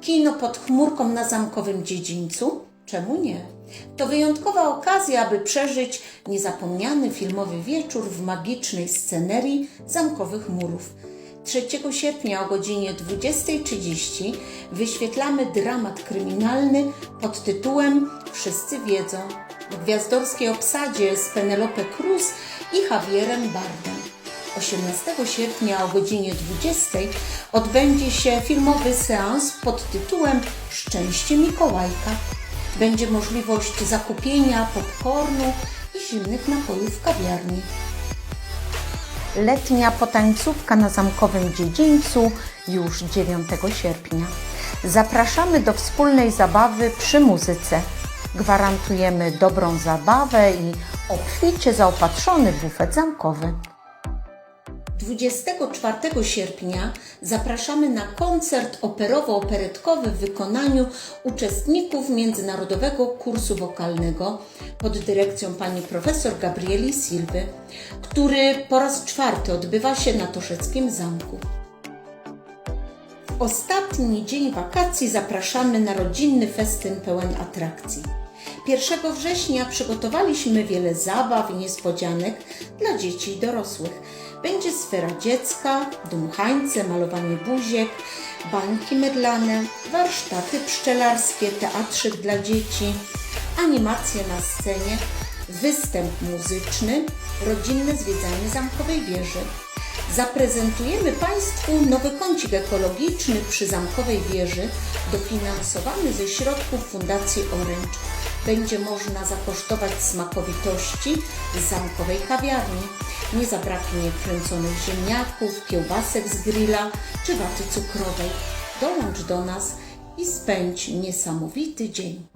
Kino pod chmurką na zamkowym dziedzińcu? Czemu nie? To wyjątkowa okazja, aby przeżyć niezapomniany filmowy wieczór w magicznej scenerii zamkowych murów. 3 sierpnia o godzinie 20.30 wyświetlamy dramat kryminalny pod tytułem Wszyscy wiedzą w gwiazdorskiej obsadzie z Penelope Cruz i Javierem Bardem. 18 sierpnia o godzinie 20 odbędzie się filmowy seans pod tytułem Szczęście Mikołajka. Będzie możliwość zakupienia popcornu i zimnych napojów w kawiarni. Letnia potańcówka na Zamkowym Dziedzińcu już 9 sierpnia. Zapraszamy do wspólnej zabawy przy muzyce. Gwarantujemy dobrą zabawę i obficie zaopatrzony bufet zamkowy. 24 sierpnia zapraszamy na koncert operowo-operetkowy w wykonaniu uczestników międzynarodowego kursu wokalnego pod dyrekcją pani profesor Gabrieli Silwy, który po raz czwarty odbywa się na Toszeckim Zamku. W ostatni dzień wakacji zapraszamy na rodzinny festyn pełen atrakcji. 1 września przygotowaliśmy wiele zabaw i niespodzianek dla dzieci i dorosłych. Będzie sfera dziecka, dmuchańce, malowanie buziek, bańki mydlane, warsztaty pszczelarskie, teatrzyk dla dzieci, animacje na scenie, występ muzyczny, rodzinne zwiedzanie zamkowej wieży. Zaprezentujemy Państwu nowy kącik ekologiczny przy Zamkowej Wieży, dofinansowany ze środków Fundacji Orange. Będzie można zakosztować smakowitości zamkowej kawiarni. Nie zabraknie kręconych ziemniaków, kiełbasek z grilla czy waty cukrowej. Dołącz do nas i spędź niesamowity dzień.